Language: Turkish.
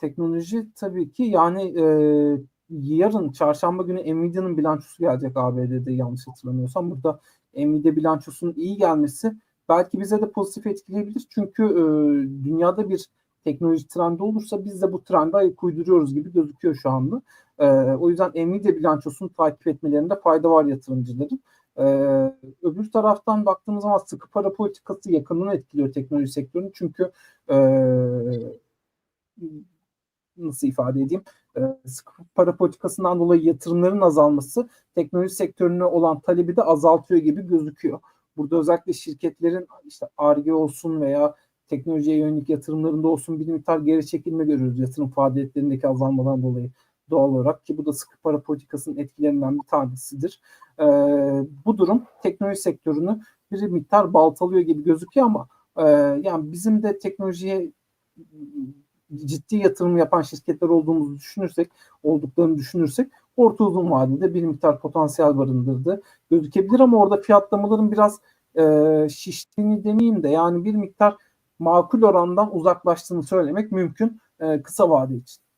teknoloji tabii ki yani e, yarın çarşamba günü Nvidia'nın bilançosu gelecek ABD'de yanlış hatırlamıyorsam. Burada Nvidia bilançosunun iyi gelmesi belki bize de pozitif etkileyebilir. Çünkü e, dünyada bir teknoloji trendi olursa biz de bu trende ayak uyduruyoruz gibi gözüküyor şu anda. E, o yüzden Nvidia bilançosunu takip etmelerinde fayda var yatırımcıların. Ee, öbür taraftan baktığımız zaman sıkı para politikası yakından etkiliyor teknoloji sektörünü. Çünkü e, nasıl ifade edeyim? E, sıkı para politikasından dolayı yatırımların azalması teknoloji sektörüne olan talebi de azaltıyor gibi gözüküyor. Burada özellikle şirketlerin işte ARGE olsun veya teknolojiye yönelik yatırımlarında olsun bir miktar geri çekilme görüyoruz yatırım faaliyetlerindeki azalmadan dolayı doğal olarak ki bu da sıkı para politikasının etkilerinden bir tanesidir. E, bu durum teknoloji sektörünü bir miktar baltalıyor gibi gözüküyor ama e, yani bizim de teknolojiye ciddi yatırım yapan şirketler olduğumuzu düşünürsek, olduklarını düşünürsek orta uzun vadede bir miktar potansiyel barındırdı gözükebilir ama orada fiyatlamaların biraz e, şiştiğini demeyeyim de yani bir miktar makul orandan uzaklaştığını söylemek mümkün e, kısa vade için.